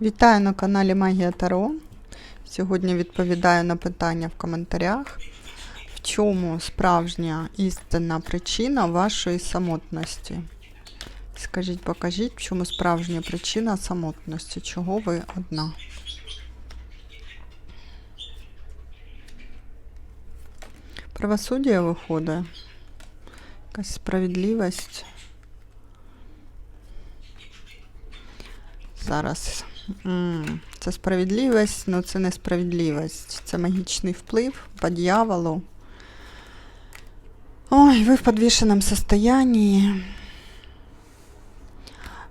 Вітаю на каналі Магія Таро. Сьогодні відповідаю на питання в коментарях. В чому справжня істинна причина вашої самотності? Скажіть, покажіть, в чому справжня причина самотності? Чого ви одна? Правосуддя виходить. Якась справедливість. Зараз. Це справедливість, але це не справедливість. Це магічний вплив по дьяволу. Ой, ви в підвішеному состоянні.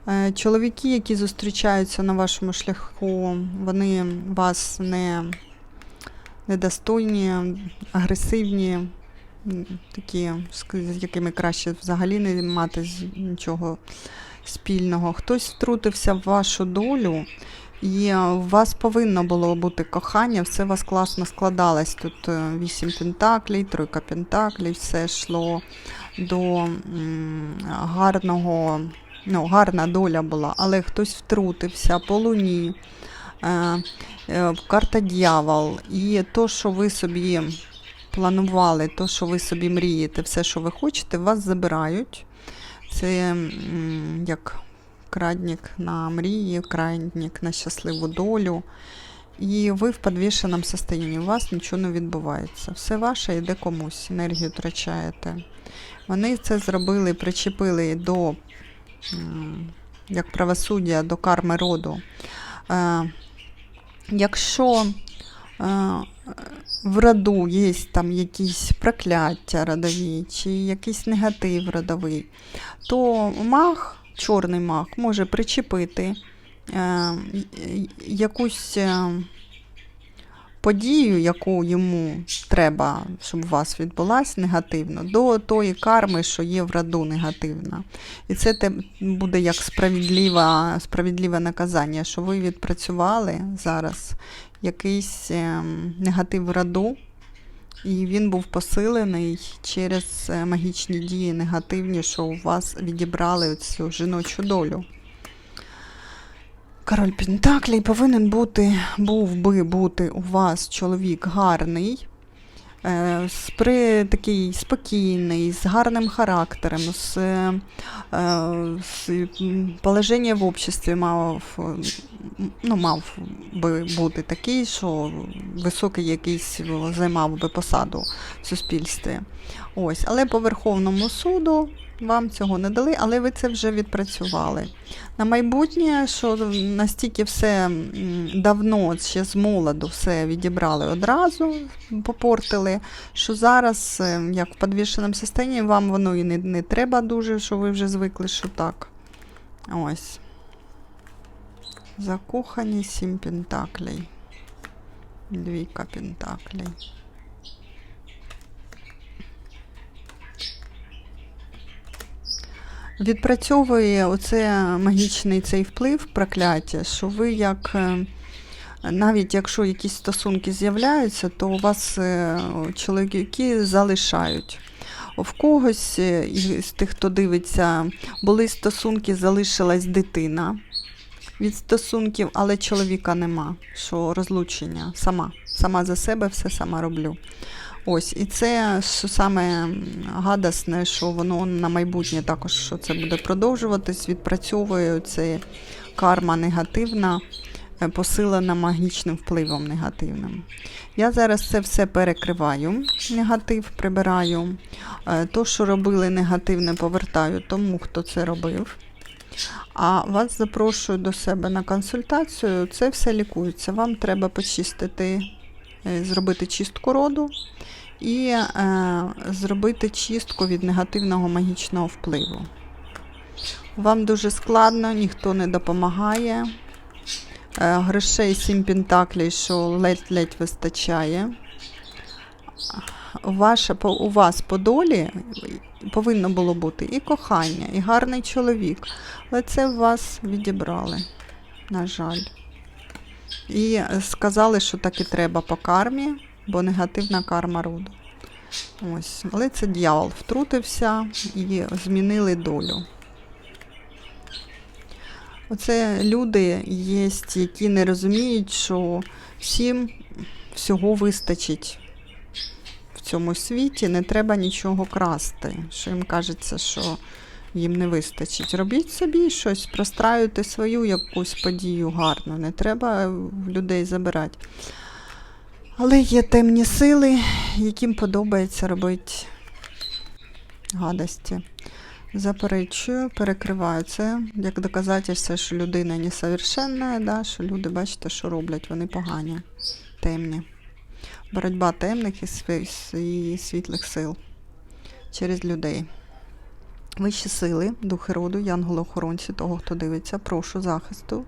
Е, Чоловіки, які зустрічаються на вашому шляху, вони вас не недостойні, агресивні, такі, з якими краще взагалі не мати нічого спільного. Хтось втрутився в вашу долю, і е, у вас повинно було бути кохання, все у вас класно складалось. Тут е, вісім пентаклей, тройка пентаклей, все йшло до гарного, ну, гарна доля була, але хтось втрутився по луні. Е, Карта дьявол. І то, що ви собі планували, то, що ви собі мрієте, все, що ви хочете, вас забирають. Це як крадник на мрії, крадник на щасливу долю. І ви в підвішеному состоянні, у вас нічого не відбувається. Все ваше йде комусь, енергію втрачаєте. Вони це зробили, причепили до як правосуддя, до карми роду. Е, якщо в роду є там якісь прокляття родові чи якийсь негатив родовий, то маг, чорний маг, може причепити е, якусь е, подію, яку йому треба, щоб у вас відбулась негативно, до тої карми, що є в роду негативна. І це буде як справедливе, справедливе наказання, що ви відпрацювали зараз якийсь ем, негатив раду, і він був посилений через е, магічні дії негативні, що у вас відібрали цю жіночу долю. Король Пентаклій повинен бути, був би бути у вас чоловік гарний, е, спри, такий спокійний, з гарним характером, з, е, з положення в обществі мав, е, ну, мав би бути такий, що високий якийсь займав би посаду в суспільстві. Ось, але по Верховному суду вам цього не дали, але ви це вже відпрацювали. На майбутнє, що настільки все давно, ще з молоду, все відібрали одразу, попортили, що зараз, е, як в підвішеному стані, вам воно і не, не треба дуже, що ви вже звикли, що так. Ось. Закохані сім пентаклей. Двійка пентаклей. Відпрацьовує оце магічний цей вплив прокляття, що ви як. е, Навіть якщо якісь стосунки з'являються, то у вас е, чоловіки залишають. В когось е, із тих, хто дивиться, були стосунки, залишилась дитина від стосунків, але чоловіка нема. Що розлучення сама. Сама за себе все сама роблю. Ось, і це саме гадасне, що воно на майбутнє також що це буде продовжуватись, відпрацьовує це карма негативна, е, посилена магічним впливом негативним. Я зараз це все перекриваю, негатив прибираю. Е, То, що робили негативне, повертаю тому, хто це робив. А вас запрошую до себе на консультацію. Це все лікується. Вам треба почистити, зробити чистку роду і е, зробити чистку від негативного магічного впливу. Вам дуже складно, ніхто не допомагає. Е, грошей 7 пентаклей, що ледь-ледь вистачає. Ваше, по- у вас по долі повинно було бути і кохання, і гарний чоловік. Але це вас відібрали, на жаль. І сказали, що так і треба по кармі, бо негативна карма роду. Ось. Але це дьявол втрутився і змінили долю. Оце люди є, які не розуміють, що всім всього вистачить в цьому світі, не треба нічого красти. Що їм кажеться, що їм не вистачить. Робіть собі щось, простраюйте свою якусь подію гарну, не треба людей забирати. Але є темні сили, яким подобається робити гадості. Заперечую, перекриваю це як доказательство, що людина несовершенна, да, що люди, бачите, що роблять, вони погані, темні. Боротьба темних і світлих сил через людей. Вищі сили, духи роду, янголи-охоронці, того, хто дивиться, прошу захисту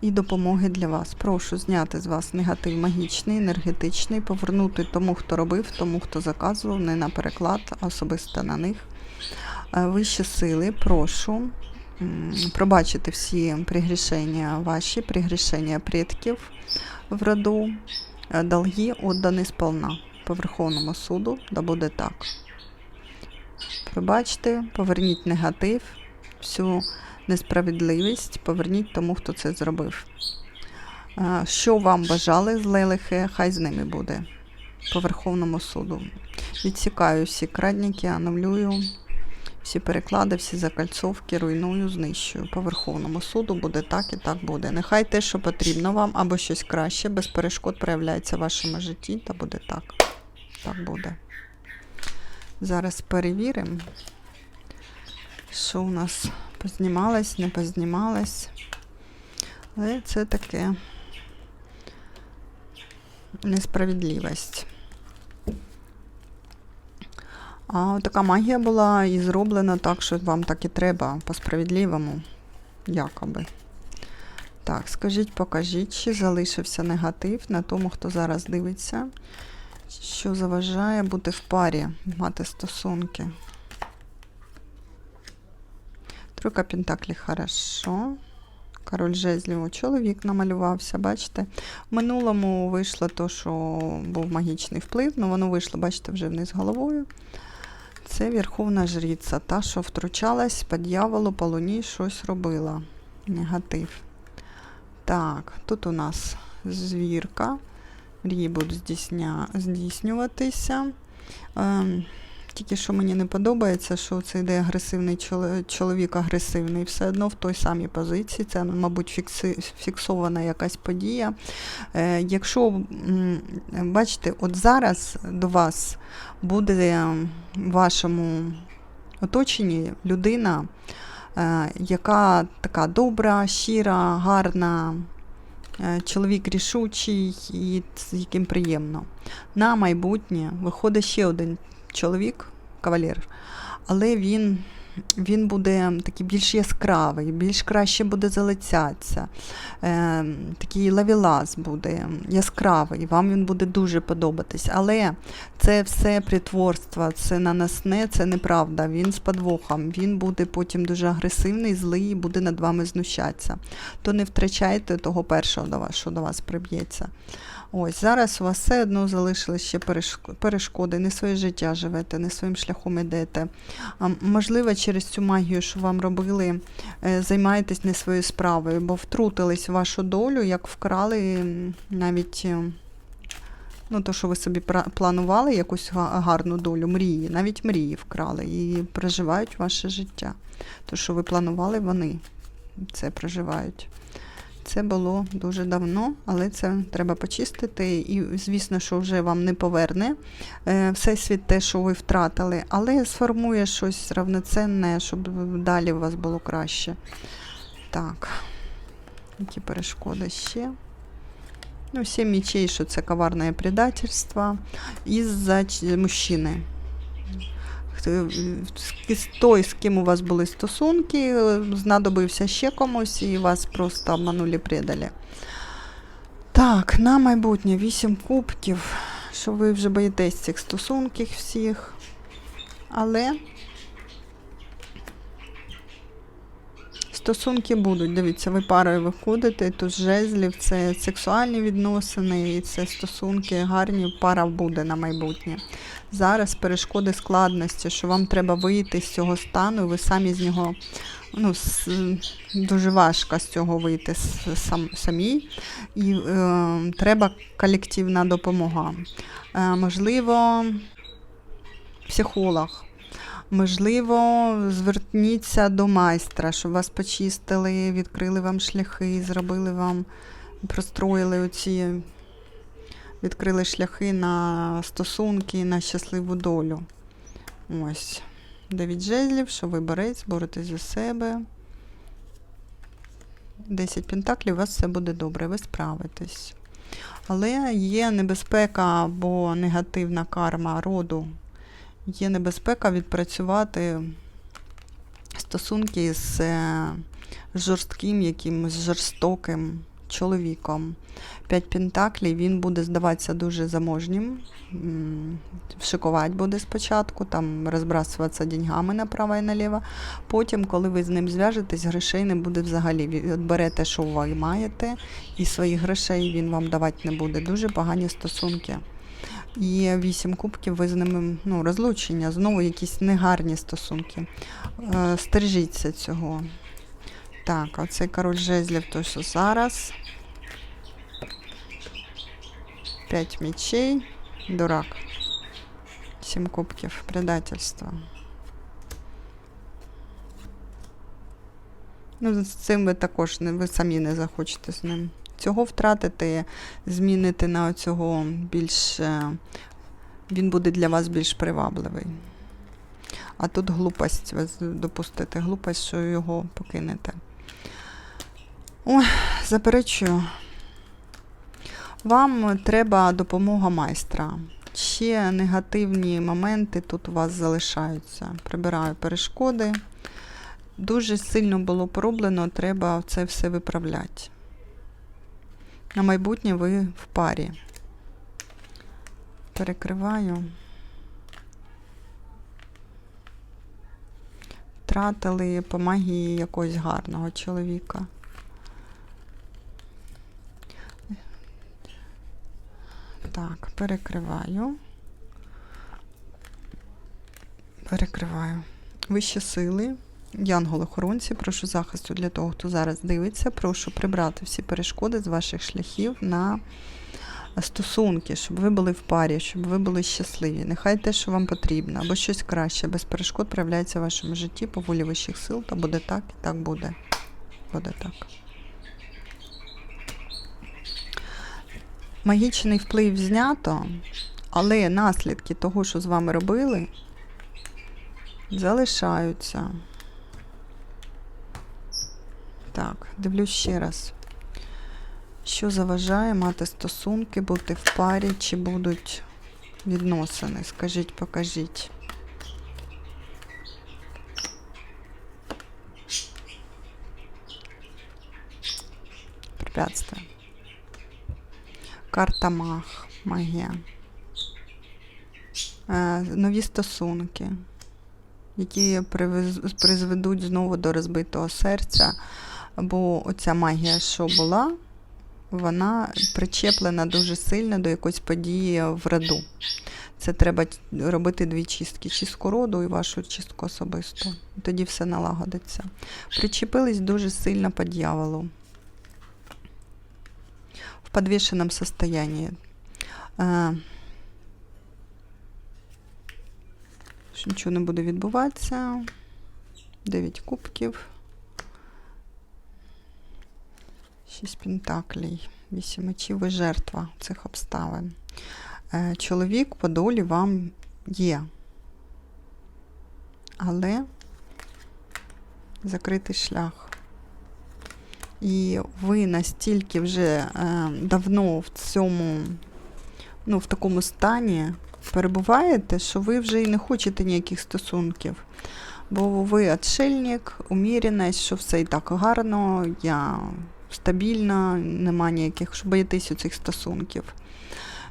і допомоги для вас. Прошу зняти з вас негатив магічний, енергетичний, повернути тому, хто робив, тому, хто заказував, не на переклад, а особисто на них. Е, Вищі сили, прошу пробачити всі пригрішення ваші, пригрішення предків в роду, е, долги отдані сполна по Верховному суду, да буде так. Пробачте, поверніть негатив, всю несправедливість, поверніть тому, хто це зробив. Що вам бажали зле лихе, хай з ними буде по Верховному суду. Відсікаю всі крадники, анулюю всі переклади, всі закальцовки, руйную, знищую. По Верховному суду буде так і так буде. Нехай те, що потрібно вам, або щось краще, без перешкод проявляється в вашому житті, та буде так. Так буде. Зараз перевіримо, що у нас познімалось, не познімалось. Але це таке несправедливість. А така магія була і зроблена так, що вам так і треба, по-справедливому, якоби. Так, скажіть, покажіть, чи залишився негатив на тому, хто зараз дивиться, що заважає бути в парі, мати стосунки. Тройка Пентаклі, хорошо. Король жезлів, чоловік намалювався, бачите. В минулому вийшло то, що був магічний вплив, але воно вийшло, бачите, вже вниз головою. Це Верховна Жриця, та, що втручалась по дьяволу, по луні щось робила. Негатив. Так, тут у нас звірка. Мрії будуть здійсня... здійснюватися. Ем, тільки що мені не подобається, що це йде агресивний чоловік агресивний, все одно в той самій позиції. Це, мабуть, фікси... фіксована якась подія. Е, якщо, бачите, от зараз до вас буде в вашому оточенні людина, е, яка така добра, щира, гарна, чоловік рішучий і з яким приємно. На майбутнє виходить ще один чоловік, кавалер, але він. Він буде такий більш яскравий, більш краще буде залицятися. Е, такий лавілас буде яскравий, вам він буде дуже подобатись. Але це все притворство, це наносне, це неправда. Він з подвохом, він буде потім дуже агресивний, злий і буде над вами знущатися. То не втрачайте того першого, до вас, що до вас приб'ється. Ось зараз у вас все одно залишились ще перешкоди, не своє життя живете, не своїм шляхом ідете. А, можливо, через цю магію, що вам робили, е, займаєтесь не своєю справою, бо втрутились в вашу долю, як вкрали навіть. е, Ну, то, що ви собі планували якусь гарну долю, мрії, навіть мрії вкрали і проживають ваше життя. То, що ви планували, вони це проживають. Це було дуже давно, але це треба почистити. І, звісно, що вже вам не поверне е, всесвіт те, що ви втратили, але сформує щось равноценне, щоб далі у вас було краще. Так, які перешкоди ще? Ну, сім мечей, що це коварне предательство із-за мужчини. Хто- з той, з ким у вас були стосунки, е, знадобився ще комусь і вас просто обманули, предали. Так, на майбутнє вісім кубків, що ви вже боїтесь цих стосунків всіх. Але Стосунки будуть. Дивіться, ви парою виходите, тут жезлів, це сексуальні відносини, і це стосунки гарні, пара буде на майбутнє. Зараз перешкоди складності, що вам треба вийти з цього стану, і ви самі з нього ну, дуже важко з цього вийти сам, самі. І е, треба колективна допомога. Е, можливо, психолог. Можливо, зверніться до майстра, щоб вас почистили, відкрили вам шляхи, зробили вам, простроїли оці, відкрили шляхи на стосунки, на щасливу долю. Ось. Дев'ять жезлів, що ви борець, боретесь за себе. 10 пентаклів, у вас все буде добре, ви справитесь. Але є небезпека або негативна карма роду є небезпека відпрацювати стосунки з е, жорстким, якимось жорстоким чоловіком. П'ять пентаклів він буде здаватися дуже заможнім, шикувати буде спочатку, там розбрасуватися деньгами направо і наліво. Потім, коли ви з ним зв'яжетесь, грошей не буде взагалі. Ви берете, що ви маєте, і своїх грошей він вам давати не буде. Дуже погані стосунки. І вісім кубків, ви з ними ну, розлучення, знову якісь негарні стосунки. Е, стережіться цього. Так, оцей король жезлів, то що зараз. П'ять мечей, дурак. Сім кубків, предательство. Ну, з цим ви також не, ви самі не захочете з ним. Цього втратити, змінити на цього більш. е, Він буде для вас більш привабливий. А тут глупость, з- допустите глупость, що його покинете. Ой, заперечую. Вам треба допомога майстра. Ще негативні моменти тут у вас залишаються. Прибираю перешкоди. Дуже сильно було пороблено, треба це все виправляти. На майбутнє ви в парі. Перекриваю. Втратили по магії якогось гарного чоловіка. Так, перекриваю. Перекриваю. Вищі сили. Янголи-охоронці, прошу захисту для того, хто зараз дивиться. Прошу прибрати всі перешкоди з ваших шляхів на стосунки, щоб ви були в парі, щоб ви були щасливі. Нехай те, що вам потрібно, або щось краще, без перешкод проявляється в вашому житті по волі вищих сил, та буде так і так буде. Буде так. Магічний вплив знято, але наслідки того, що з вами робили, залишаються. Так, дивлюсь ще раз. Що заважає мати стосунки, бути в парі, чи будуть відносини? Скажіть, покажіть. Препятствия. Карта маг, магія. Е, нові стосунки, які призведуть знову до розбитого серця. Бо оця магія, що була, вона причеплена дуже сильно до якоїсь події в роду. Це треба робити дві чистки: чистку роду і вашу чистку особисту. Тоді все налагодиться. Причепились дуже сильно по дьяволу. В подвішеному состоянии. Е, Нічого не буде відбуватися. Дев'ять кубків. Шість пентаклей, вісім мечів, ви жертва цих обставин. Е, Чоловік по долі вам є. Але закритий шлях. І ви настільки вже е, давно в цьому, ну, в такому стані перебуваєте, що ви вже і не хочете ніяких стосунків. Бо ви отшельник, уміреність, що все і так гарно, я стабільна, нема ніяких, що боїтесь у цих стосунків.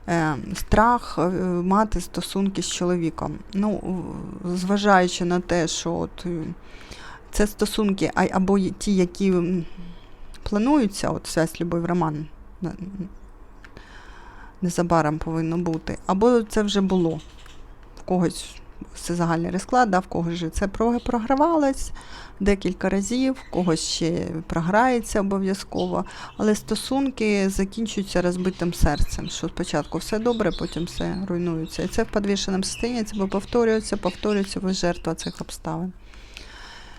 Е, страх е, мати стосунки з чоловіком. Ну, зважаючи на те, що от, е, Це стосунки, або ті, які плануються, от связь, любов, роман незабаром повинно бути, або це вже було. В когось це загальний розклад, да, в когось же це програвалось декілька разів, в когось ще програється обов'язково. Але стосунки закінчуються розбитим серцем, що спочатку все добре, потім все руйнується. І це в підвішеному стані, це повторюється, повторюється, ви жертва цих обставин.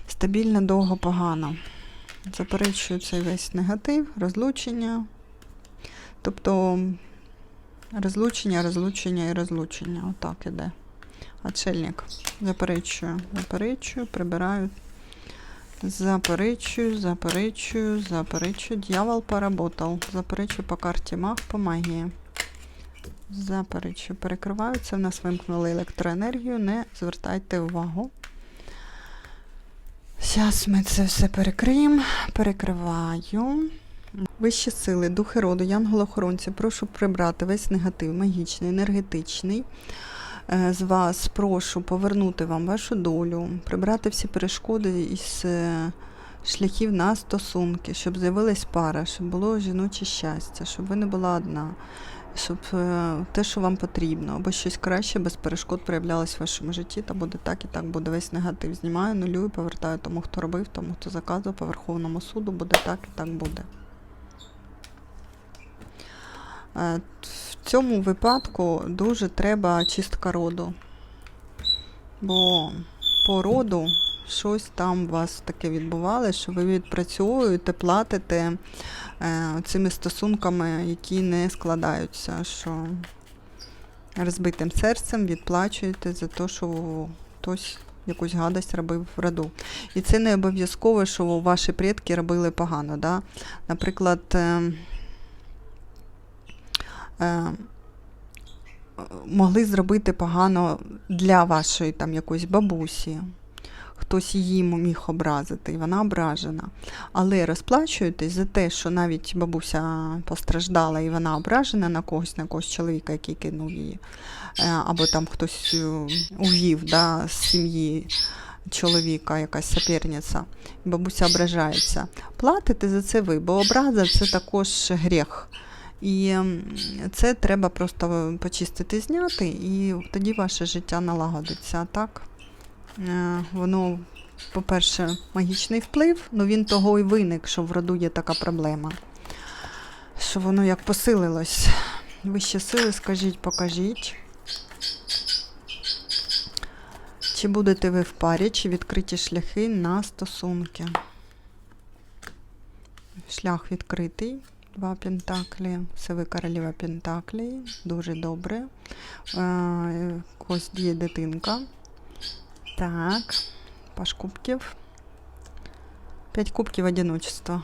Стабільно, довго, погано. Заперечую цей весь негатив, розлучення. Тобто розлучення, розлучення і розлучення. Отак іде. Отшельник. Заперечую, заперечую, прибираю. Заперечую, заперечую, заперечую. Дьявол поработал. Заперечую по карті маг, по магії. Заперечую, перекриваю. Це в нас вимкнули електроенергію. Не звертайте увагу. Зараз ми це все перекриємо. Перекриваю. Вищі сили, духи роду, янголохоронці, прошу прибрати весь негатив, магічний, енергетичний. Е, З вас прошу повернути вам вашу долю, прибрати всі перешкоди із е, шляхів на стосунки, щоб з'явилась пара, щоб було жіноче щастя, щоб ви не була одна, щоб е, те, що вам потрібно, або щось краще без перешкод проявлялось в вашому житті, та буде так і так буде весь негатив. Знімаю, нулюю, повертаю тому, хто робив, тому, хто заказував по Верховному суду, буде так і так буде. В цьому випадку дуже треба чистка роду. Бо по роду щось там у вас таке відбувалося, що ви відпрацьовуєте, платите е, цими стосунками, які не складаються, що розбитим серцем відплачуєте за те, що хтось якусь гадость робив в роду. І це не обов'язково, що ваші предки робили погано. Да? Наприклад, е, е, могли зробити погано для вашої там якоїсь бабусі. Хтось її міг образити, і вона ображена. Але розплачуєтесь за те, що навіть бабуся постраждала і вона ображена на когось, на когось чоловіка, який кинув її, Е, або там хтось е, увів да, з сім'ї чоловіка, якась соперниця, бабуся ображається. Платите за це ви, бо образа це також гріх. І це треба просто почистити, зняти, і тоді ваше життя налагодиться. Так, е, воно, по-перше, магічний вплив, ну він того і виник, що в роду є така проблема. Що воно як посилилось. Вищі сили, скажіть, покажіть. Чи будете ви в парі, чи відкриті шляхи на стосунки? Шлях відкритий. Два пентаклі. сиви ви королева пентаклі. Дуже добре. Е, Ось є дитинка. Так. Паш кубків. П'ять кубків одиночества.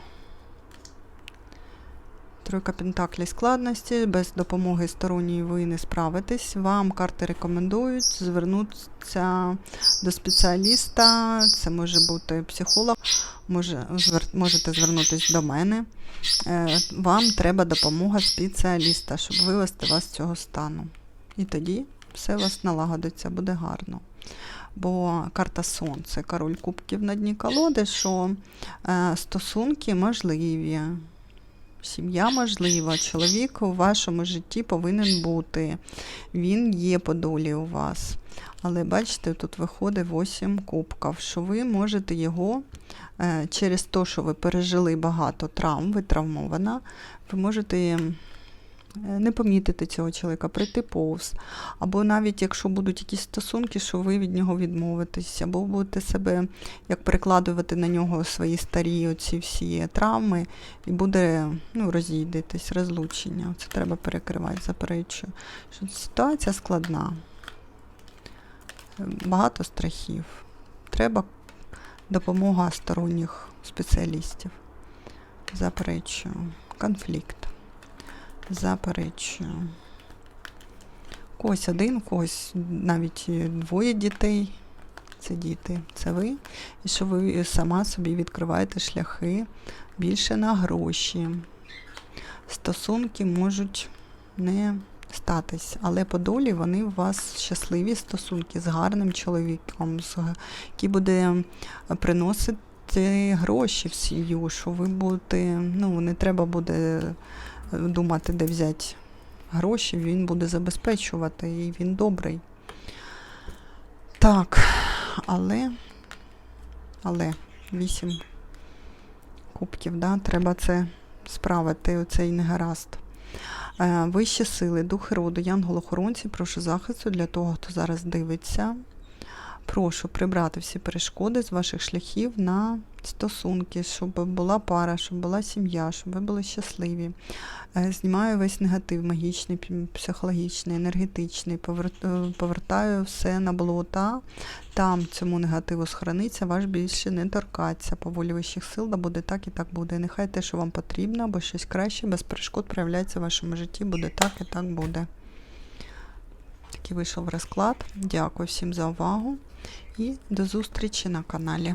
Тройка пентаклей складності. Без допомоги сторонньої ви не справитесь. Вам карти рекомендують звернутися до спеціаліста. Це може бути психолог, може, можете звернутися до мене. Е, Вам треба допомога спеціаліста, щоб вивести вас з цього стану. І тоді все у вас налагодиться, буде гарно. Бо карта Сонце, король кубків на дні колоди, що е, стосунки можливі. Сім'я можлива, чоловік у вашому житті повинен бути. Він є по долі у вас. Але бачите, тут виходить 8 кубків, що ви можете його е, через те, що ви пережили багато травм, ви травмована, ви можете не помітити цього чоловіка, прийти повз. Або навіть якщо будуть якісь стосунки, що ви від нього відмовитесь, або будете себе як перекладувати на нього свої старі оці всі травми, і буде ну, розійдетесь, розлучення. Це треба перекривати, заперечую. Що ситуація складна. Багато страхів. Треба допомога сторонніх спеціалістів. Заперечую. Конфлікт. Заперечую. У Когось один, когось навіть двоє дітей. Це діти, це ви. І що ви сама собі відкриваєте шляхи більше на гроші. Стосунки можуть не повертатись, але по долі вони у вас щасливі стосунки з гарним чоловіком, який буде приносити гроші в що ви будете, ну, не треба буде думати, де взяти гроші, він буде забезпечувати і він добрий. Так, але, але, вісім кубків, да, треба це справити, оцей негаразд. Е, Вищі сили, духи роду, янголохоронці, прошу захисту для того, хто зараз дивиться. Прошу прибрати всі перешкоди з ваших шляхів на стосунки, щоб була пара, щоб була сім'я, щоб ви були щасливі. Е, Знімаю весь негатив, магічний, психологічний, енергетичний, е, повертаю все на болота. Там цьому негативу схорониться, ваш більше не торкаться. По вищих сил, да буде так і так буде. Нехай те, що вам потрібно, або щось краще, без перешкод проявляється в вашому житті, буде так і так буде. Такий вийшов розклад. Дякую всім за увагу і до зустрічі на каналі.